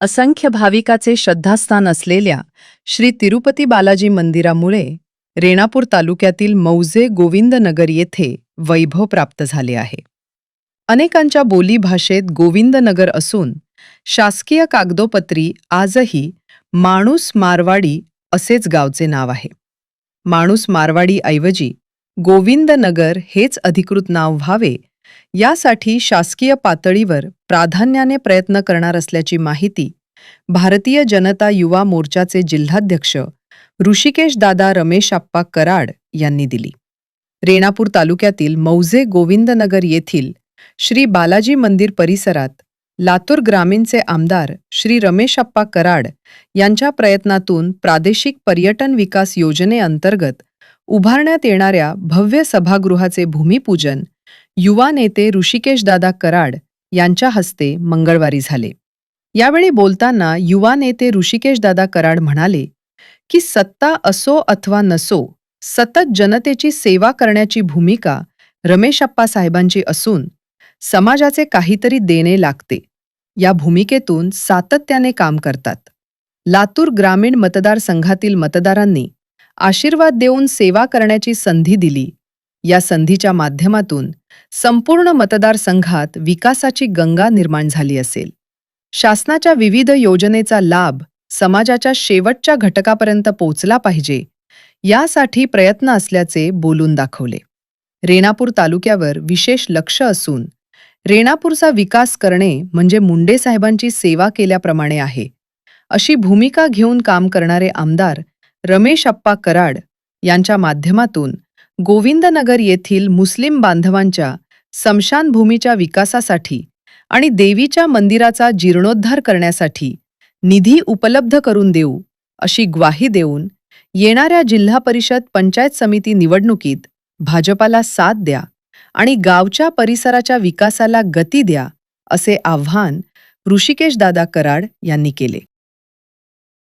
असंख्य भाविकाचे श्रद्धास्थान असलेल्या श्री तिरुपती बालाजी मंदिरामुळे रेणापूर तालुक्यातील मौजे गोविंदनगर येथे वैभव प्राप्त झाले आहे. अनेकांच्या बोलीभाषेत गोविंदनगर असून शासकीय कागदोपत्री आजही माणूस मारवाडी असेच गावचे नाव आहे. माणूस मारवाडीऐवजी गोविंदनगर हेच अधिकृत नाव व्हावे यासाठी शासकीय पातळीवर प्राधान्याने प्रयत्न करणार असल्याची माहिती भारतीय जनता युवा मोर्चाचे जिल्हाध्यक्ष ऋषिकेश दादा रमेश आप्पा कराड यांनी दिली. रेणापूर तालुक्यातील मौजे गोविंदनगर येथील श्री बालाजी मंदिर परिसरात लातूर ग्रामीणचे आमदार श्री रमेशप्पा कराड यांच्या प्रयत्नातून प्रादेशिक पर्यटन विकास योजनेअंतर्गत उभारण्यात येणाऱ्या भव्य सभागृहाचे भूमिपूजन युवा नेते ऋषिकेशदादा कराड यांच्या हस्ते मंगळवारी झाले. यावेळी बोलताना युवा नेते ऋषिकेशदादा कराड म्हणाले की सत्ता असो अथवा नसो सतत जनतेची सेवा करण्याची भूमिका रमेशप्पा साहेबांची असून समाजाचे काहीतरी देणे लागते. या भूमिकेतून सातत्याने काम करतात. लातूर ग्रामीण मतदारसंघातील मतदारांनी आशीर्वाद देऊन सेवा करण्याची संधी दिली या संधीच्या माध्यमातून संपूर्ण मतदारसंघात विकासाची गंगा निर्माण झाली असेल. शासनाच्या विविध योजनेचा लाभ समाजाच्या शेवटच्या घटकापर्यंत पोचला पाहिजे यासाठी प्रयत्न असल्याचे बोलून दाखवले. रेणापूर तालुक्यावर विशेष लक्ष असून रेणापूरचा विकास करणे म्हणजे मुंडे साहेबांची सेवा केल्याप्रमाणे आहे. अशी भूमिका घेऊन काम करणारे आमदार रमेश अप्पा कराड यांच्या माध्यमातून गोविंदनगर येथील मुस्लिम बांधवांच्या समशानभूमीच्या विकासासाठी आणि देवीच्या मंदिराचा जीर्णोद्धार करण्यासाठी निधी उपलब्ध करून देऊ अशी ग्वाही देऊन येणाऱ्या जिल्हा परिषद पंचायत समिती निवडणुकीत भाजपाला साथ द्या आणि गावच्या परिसराच्या विकासाला गती द्या असे आव्हान ऋषिकेश दादा कराड यांनी केले.